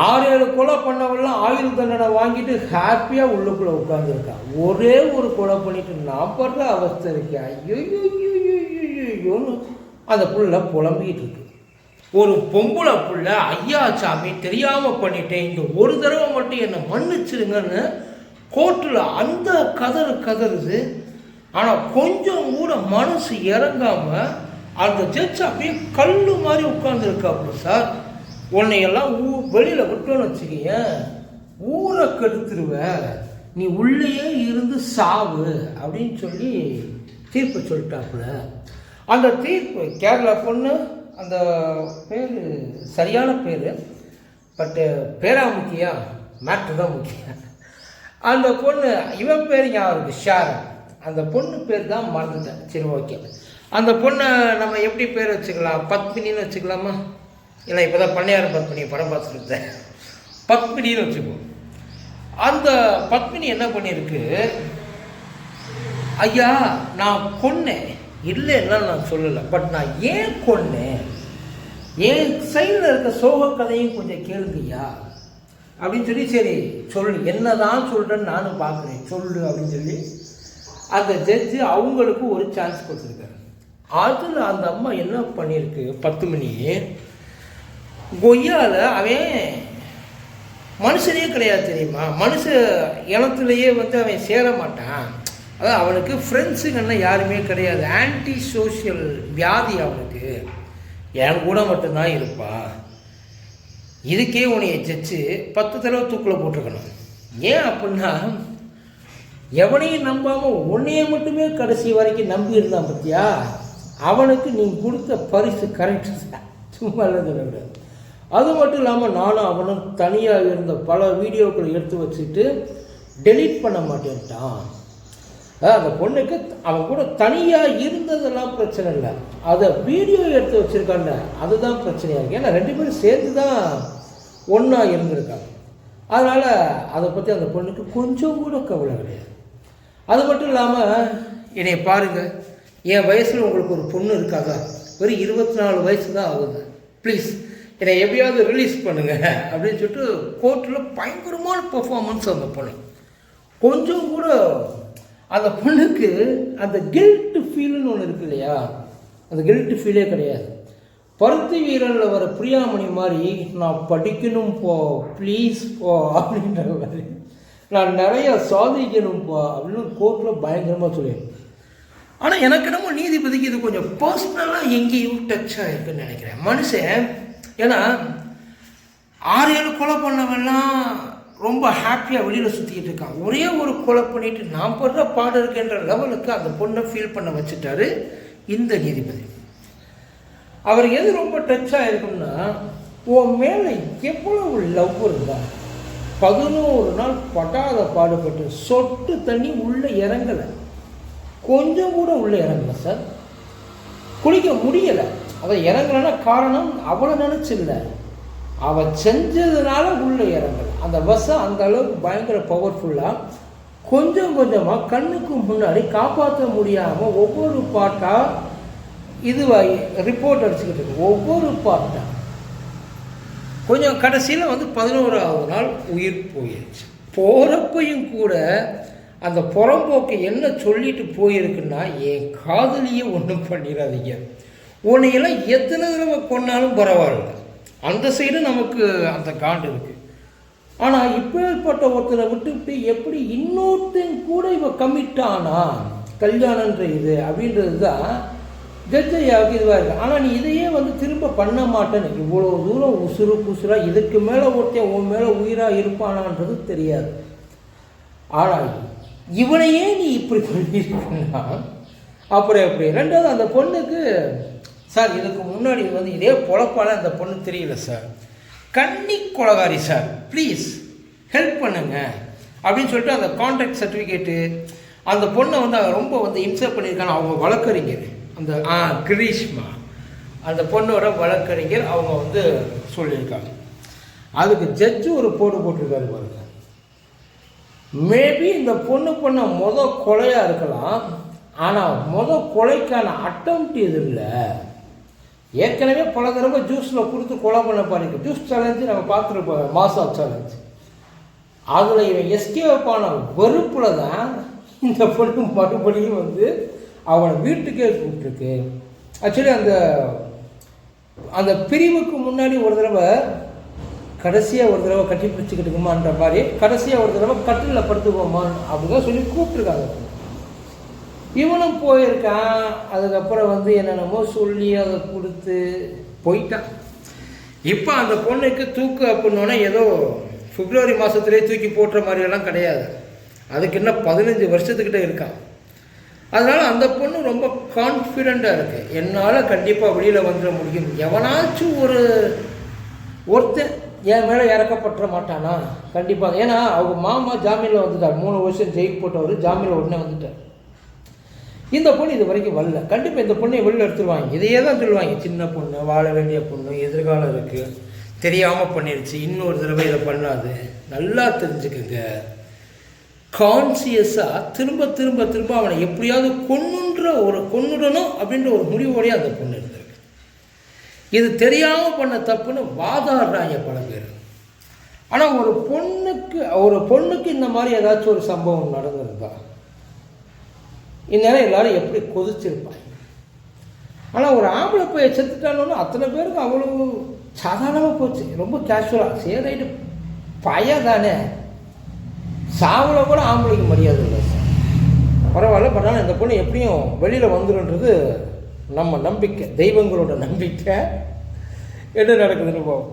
ஆறு ஏழு கொலை பண்ணவெல்லாம் ஆயுள் தண்டனை வாங்கிட்டு ஹாப்பியாக உள்ளுக்குள்ளே உட்காந்துருக்கான் ஒரே ஒரு கொலை பண்ணிட்டு நான் படுற அவஸ்தை இருக்கேன் ஐயோ ஐயோன்னு அந்த புள்ள புலம்பிக்கிட்டு இருக்கு ஒரு பொம்பளை புள்ள ஐயா சாமி தெரியாமல் பண்ணிட்டேன் இந்த ஒரு தடவை மட்டும் என்னை மன்னிச்சிருங்கன்னு கோர்ட்டில் அந்த கதறு கதறுது ஆனால் கொஞ்சம் கூட மனசு இறங்காமல் அந்த ஜட்ஜ் அப்படியே கல் மாதிரி உட்காந்துருக்காப்புல சார் உன்னையெல்லாம் ஊ வெளியில் விட்டோன்னு வச்சுக்கிய ஊரை கெடுத்துருவ. நீ உள்ளேயே இருந்து சாவு அப்படின்னு சொல்லி தீர்ப்பு சொல்லிட்டாப்புல. அந்த தீர்ப்பு கேரளா பொண்ணு அந்த பேர் சரியான பேர் பட்டு பேரா முக்கியம் மேட்ரு தான் முக்கியம். அந்த பொண்ணு இவன் பேர் ஞாபகம் இருக்கு ஷாரன். அந்த பொண்ணு பேர் தான் மறந்துட்டேன் சரி ஓகே. அந்த பொண்ணை நம்ம எப்படி பேர் வச்சுக்கலாம்? பத்மினின்னு வச்சுக்கலாமா? இல்லை இப்போ தான் பண்ணையார் பத்மினி படம் பார்த்துருந்தேன். பத்மினின்னு வச்சுக்கோ. அந்த பத்மினி என்ன பண்ணியிருக்கு ஐயா நான் கொன்னேன். இல்லைன்னா நான் சொல்லலை. பட் நான் ஏன் கொன்னேன்? என் சைடில் இருக்க சோக கதையும் கொஞ்சம் கேளுங்கய்யா. அப்படின்னு சொல்லி சரி சொல்லு. என்னதான் சொல்கிறேன்னு நானும் பார்க்குறேன். சொல்லு அப்படின்னு சொல்லி அந்த ஜட்ஜு அவங்களுக்கு ஒரு சான்ஸ் கொடுத்துருக்காரு. அதில் அந்த அம்மா என்ன பண்ணியிருக்கு? பத்து மணி கொய்யாவில் அவன் மனுஷனே கிடையாது தெரியுமா? மனுஷ இனத்துலேயே வந்து அவன் சேர மாட்டான். அதான் அவனுக்கு ஃப்ரெண்ட்ஸுங்கன்னா யாருமே கிடையாது. ஆன்டி சோஷியல் வியாதி அவனுக்கு. என் கூட மட்டும்தான் இருப்பா. இதுக்கே உன்னைய ஜட்ஜு பத்து தடவை தூக்கில் போட்டிருக்கணும். ஏன் அப்படின்னா எவனையும் நம்பாமல் உன்னைய மட்டுமே கடைசி வரைக்கும் நம்பி இருந்தான் பத்தியா? அவனுக்கு நீ கொடுத்த பரிசு கரெக்ட் சும்மா இல்லை அது மட்டும் இல்லாமல் நானும் அவனும் தனியாக இருந்த பல வீடியோக்களை எடுத்து வச்சுட்டு டெலீட் பண்ண மாட்டேன்ட்டான். அதாவது அந்த பொண்ணுக்கு அவன் கூட தனியாக இருந்ததெல்லாம் பிரச்சனை இல்லை. அதை வீடியோ எடுத்து வச்சுருக்கான்ல அதுதான் பிரச்சனையாக இருக்குது ஏன்னா ரெண்டு பேரும் சேர்ந்து தான் ஒன்றா இருந்திருக்காங்க. அதனால் அதை பற்றி அந்த பொண்ணுக்கு கொஞ்சம் கூட கவலை கிடையாது. அது மட்டும் இல்லாமல் என்னை பாருங்கள் என் வயசில் உங்களுக்கு ஒரு பொண்ணு இருக்காதா? வெறும் இருபத்தி நாலு வயசு தான் ஆகுது. ப்ளீஸ் என்னை எப்படியாவது ரிலீஸ் பண்ணுங்கள் அப்படின்னு சொல்லிட்டு கோர்ட்டில் பயங்கரமான பெர்ஃபார்மன்ஸ் அந்த பொண்ணு. கொஞ்சம் கூட அந்த பொண்ணுக்கு அந்த கில்ட்டு ஃபீல்னு ஒன்று இருக்கு இல்லையா? அந்த கில்ட்டு ஃபீலே கிடையாது. பருத்தி வீரனில் வர பிரியாமணி மாதிரி நான் படிக்கணும் போ ப்ளீஸ் போ அப்படின்ற மாதிரி. நான் நிறைய சாதிக்கணும் போ அப்படின்னு கோர்ட்டில் பயங்கரமாக சொல்லியிருக்கேன் ஆனால் எனக்கு என்னமோ நீதிபதிக்கு இது கொஞ்சம் பர்சனலாக எங்கேயும் டச் ஆகிருக்குன்னு நினைக்கிறேன். மனுஷன் ஏன்னா ஆறு ஏழு கொலை பண்ணவெல்லாம் ரொம்ப ஹாப்பியாக வெளியில் சுற்றிக்கிட்டு இருக்கான் ஒரே ஒரு கொலை பண்ணிட்டு நான் படுற பாடு இருக்கின்ற லெவலுக்கு அந்த பொண்ணை ஃபீல் பண்ண வச்சுட்டாரு இந்த நீதிபதி. அவர் எது ரொம்ப டச்சாக இருக்கும்னா உன் மேலே எவ்வளவு லவ் இருந்தா பதினோரு நாள் படாத பாடுபட்டு சொட்டு தண்ணி உள்ளே இறங்கலை. கொஞ்சம் கூட உள்ளே இறங்கலை சார் குளிக்க முடியலை. அதை இறங்கலைன்னா காரணம் அவளை நினச்சில்லை. அவள் செஞ்சதுனால உள்ளே இறங்கலை. அந்த பஸ்ஸை அந்த அளவுக்கு பயங்கர பவர்ஃபுல்லாக கொஞ்சம் கொஞ்சமாக கண்ணுக்கு முன்னாடி காப்பாற்ற முடியாமல் ஒவ்வொரு பாட்டாக இதுவாகி ரிப்போர்ட் அடிச்சுக்கிட்டு இருக்கு. ஒவ்வொரு பாட்டாக கொஞ்சம் கடைசியில் வந்து பதினோராவது நாள் உயிர் போயிடுச்சு போகிறப்பையும் கூட அந்த புறம்போக்கு என்ன சொல்லிட்டு போயிருக்குன்னா என் காதலியே ஒன்றும் பண்ணிடாதீங்க. உன்னையெல்லாம் எத்தனை தடவை கொண்டாலும் பரவாயில்ல. அந்த சைடு நமக்கு அந்த காண்டு இருக்குது ஆனால் இப்பேற்பட்ட ஒருத்தரை விட்டுவிட்டு எப்படி இன்னொருத்தன் கூட இவ கமிட் ஆனா கல்யாணன்ற இது அப்படின்றது தான் ஜட்ஜையாவுக்கு இதுவாக இருக்குது ஆனால் நீ இதையே வந்து திரும்ப பண்ண மாட்டேன்னு. இவ்வளோ தூரம் உசுறு குசுரா இதுக்கு மேலே ஒருத்தன் உன் மேலே உயிராக இருப்பானான்றது தெரியாது. ஆனால் இவனையே நீ இப்படி பண்ணியிருக்கா அப்புறம் எப்படி? ரெண்டாவது அந்த பொண்ணுக்கு சார் இதுக்கு முன்னாடி வந்து இதே பொழப்பால அந்த பொண்ணு தெரியல சார். கன்னி கொலகாரி சார் ப்ளீஸ் ஹெல்ப் பண்ணுங்க அப்படின்னு சொல்லிட்டு அந்த கான்ட்ராக்ட் சர்டிஃபிகேட்டு அந்த பொண்ணை வந்து அவ ரொம்ப வந்து இம்சை பண்ணியிருக்காங்க. அவங்க வழக்கறிஞர் அந்த ஆ கிரீஷ்மா. அந்த பொண்ணோட வழக்கறிஞர் அவங்க வந்து சொல்லியிருக்காங்க. அதுக்கு ஜட்ஜு ஒரு போடு போட்டிருக்காரு பாருங்க. மேபி இந்த பொண்ணு பண்ண மொதல் கொலையாக இருக்கலாம். ஆனால் மொதல் கொலைக்கான அட்டம் இது இல்லை. ஏற்கனவே பல தடவை ஜூஸில் கொடுத்து கொலை பண்ண பாருங்க. ஜூஸ் சேலஞ்சு நம்ம பார்த்துருப்போம். மாசா சேலஞ்ச் அதில் இவன் எஸ்கேப்பான வெறுப்பில் தான் இந்த பொண்ணு மறுபடியும் வந்து அவனை வீட்டுக்கே கூப்பிட்டுருக்கு. ஆக்சுவலி அந்த அந்த பிரிவுக்கு முன்னாடி ஒரு தடவை கடைசியாக ஒரு தடவை கட்டி பிடிச்சிக்கிட்டுக்குமான்ற மாதிரி கடைசியாக ஒரு தடவை கட்டிலில் படுத்துக்கோமா அப்படின்னு சொல்லி கூப்பிட்டுருக்காங்க. இவனும் போயிருக்கான். அதுக்கப்புறம் வந்து என்னென்னமோ சொல்லி அதை கொடுத்து போயிட்டான். இப்போ அந்த பொண்ணுக்கு தூக்கு அப்படின்னோடனே ஏதோ பிப்ரவரி மாதத்துலேயே தூக்கி போட்டுற மாதிரியெல்லாம் கிடையாது. அதுக்கு என்ன பதினஞ்சு வருஷத்துக்கிட்ட இருக்கான். அதனால் அந்த பொண்ணு ரொம்ப கான்ஃபிடெண்ட்டாக இருக்குது என்னால் கண்டிப்பாக வெளியில் வந்துட முடியும். எவனாச்சும் ஒரு ஒருத்தன் என் மேலே இறக்கப்பட்டுற மாட்டானா? கண்டிப்பாக ஏன்னா அவங்க மாமா ஜாமீனில் வந்துட்டார். மூணு வருஷம் ஜெயிக்க போட்டவர் ஜாமீனில் உடனே வந்துட்டார். இந்த பொண்ணு இது வரைக்கும் வரல. கண்டிப்பாக இந்த பொண்ணை வெளியில் எடுத்துருவாங்க. இதையே தான் சொல்லுவாங்க. சின்ன பொண்ணு வாழ வேண்டிய பொண்ணு எதிர்காலம் இருக்குது தெரியாமல் பண்ணிருச்சு. இன்னொரு தடவை இதை பண்ணாது. நல்லா தெரிஞ்சுக்கங்க. கான்சியஸாக திரும்ப திரும்ப திரும்ப அவனை எப்படியாவது கொன்னுன்ற ஒரு கொன்னுடணும் அப்படின்ற ஒரு முடிவோடய அந்த பொண்ணு இருந்திருக்கு இது தெரியாமல் பண்ண தப்புன்னு வாதாடுறாங்க பல பேர். ஆனால் ஒரு பொண்ணுக்கு ஒரு பொண்ணுக்கு இந்த மாதிரி ஏதாச்சும் ஒரு சம்பவம் நடந்திருந்தா இந்நேரம் எல்லாரும் எப்படி கொதிச்சிருப்பாங்க? ஆனால் ஒரு ஆம்பளை போய் செத்துட்டானோன்னு அத்தனை பேருக்கு அவ்வளோ சாதாரணமாக போச்சு. ரொம்ப கேஷுவலாக சரி ரைட்டு பையன் தானே. சாவில் கூட ஆம்பளைக்கு மரியாதை இல்லை சார். பரவாயில்ல பட் ஆனால் இந்த பொண்ணு எப்படியும் வெளியில் வந்துடும்ன்றது நம்ம நம்பிக்கை தெய்வங்களோட நம்பிக்கை. என்ன நடக்குதுன்னு பார்ப்போம்.